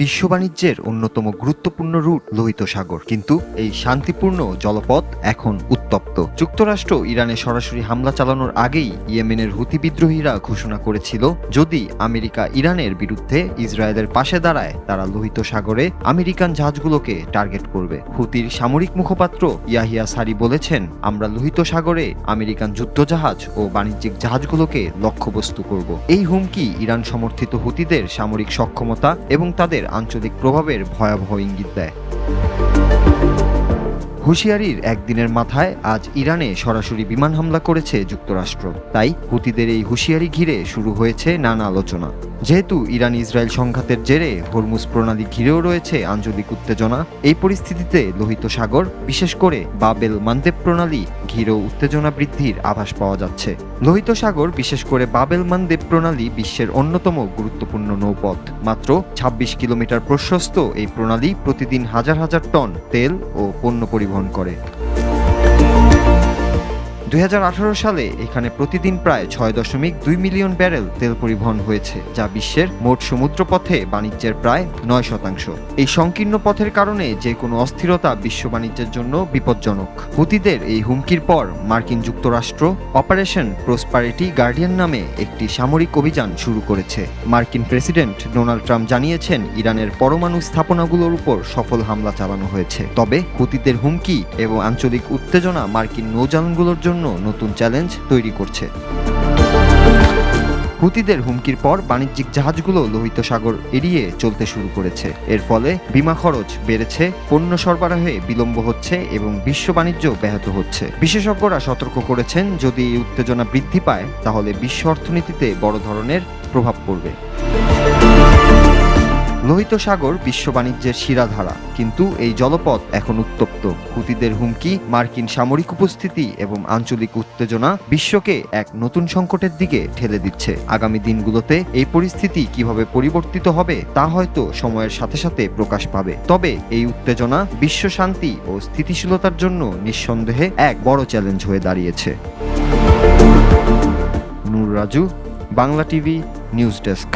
বিশ্ব বাণিজ্যের অন্যতম গুরুত্বপূর্ণ রুট লোহিত সাগর। কিন্তু এই শান্তিপূর্ণ জলপথ এখন উত্তপ্ত। যুক্তরাষ্ট্র ইরানে সরাসরি হামলা চালানোর আগেই ইয়েমেনের হুতি বিদ্রোহীরা ঘোষণা করেছিল, যদি আমেরিকা ইরানের বিরুদ্ধে ইসরায়েলের পাশে দাঁড়ায়, তারা লোহিত সাগরে আমেরিকান জাহাজগুলোকে টার্গেট করবে। হুতির সামরিক মুখপাত্র ইয়াহিয়া সারি বলেছেন, আমরা লোহিত সাগরে আমেরিকান যুদ্ধজাহাজ ও বাণিজ্যিক জাহাজগুলোকে লক্ষ্যবস্তু করব। এই হুমকি ইরান সমর্থিত হুতিদের সামরিক সক্ষমতা এবং তাদের আঞ্চলিক প্রভাবের ভয়াবহ ইঙ্গিত দেয়। হুঁশিয়ারির একদিনের মাথায় আজ ইরানে সরাসরি বিমান হামলা করেছে যুক্তরাষ্ট্র। তাই হুতিদের এই হুঁশিয়ারি ঘিরে শুরু হয়েছে নানা আলোচনা। যেহেতু ইরান ইসরায়েল সংঘাতের জেরে হরমুজ প্রণালী ঘিরেও রয়েছে আঞ্চলিক উত্তেজনা, এই পরিস্থিতিতে লোহিত সাগর, বিশেষ করে বাবেল মান্দেব প্রণালী, ঘিরেও উত্তেজনা বৃদ্ধির আভাস পাওয়া যাচ্ছে। লোহিত সাগর, বিশেষ করে বাবেল মান্দেব প্রণালী বিশ্বের অন্যতম গুরুত্বপূর্ণ নৌপথ। মাত্র ২৬ কিলোমিটার প্রশস্ত এই প্রণালী প্রতিদিন হাজার হাজার টন তেল ও পণ্য পরিবহন করে দুই হাজার আঠারো সালে এখানে প্রতিদিন প্রায় ছয় দশমিক দুই মিলিয়ন ব্যারেল তেল পরিবহন হয়েছে, যা বিশ্বের মোট সমুদ্রপথে বাণিজ্যের প্রায় নয় শতাংশ। এই সংকীর্ণ পথের কারণে যে কোনো অস্থিরতা বিশ্ব বাণিজ্যের জন্য বিপজ্জনক। হুতিদের এই হুমকির পর মার্কিন যুক্তরাষ্ট্র অপারেশন প্রসপারিটি গার্ডিয়ান নামে একটি সামরিক অভিযান শুরু করেছে। মার্কিন প্রেসিডেন্ট ডোনাল্ড ট্রাম্প জানিয়েছেন, ইরানের পরমাণু স্থাপনাগুলোর উপর সফল হামলা চালানো হয়েছে। তবে হুতিদের হুমকি এবং আঞ্চলিক উত্তেজনা মার্কিন নৌযানগুলোর জন্য নতুন চ্যালেঞ্জ তৈরি করছে। হুতিদের হুমকির পর বাণিজ্যিক জাহাজগুলো লোহিত সাগর এড়িয়ে চলতে শুরু করেছে। এর ফলে বিমা খরচ বেড়েছে, পণ্য সরবরাহে বিলম্ব হচ্ছে এবং বিশ্ব বাণিজ্য ব্যাহত হচ্ছে। বিশেষজ্ঞরা সতর্ক করেছেন, যদি এই উত্তেজনা বৃদ্ধি পায়, তাহলে বিশ্ব অর্থনীতিতে বড় ধরনের প্রভাব পড়বে। লোহিত সাগর বিশ্ব বাণিজ্যের শিরাধারা, কিন্তু এই জলপথ এখন উত্তপ্ত। হুতিদের হুমকি, মার্কিন সামরিক উপস্থিতি এবং আঞ্চলিক উত্তেজনা বিশ্বকে এক নতুন সংকটের দিকে ঠেলে দিচ্ছে। আগামী দিনগুলোতে এই পরিস্থিতি কীভাবে পরিবর্তিত হবে, তা হয়তো সময়ের সাথে সাথে প্রকাশ পাবে। তবে এই উত্তেজনা বিশ্ব শান্তি ও স্থিতিশীলতার জন্য নিঃসন্দেহে এক বড় চ্যালেঞ্জ হয়ে দাঁড়িয়েছে। Noor Raju, Bangla TV, news desk.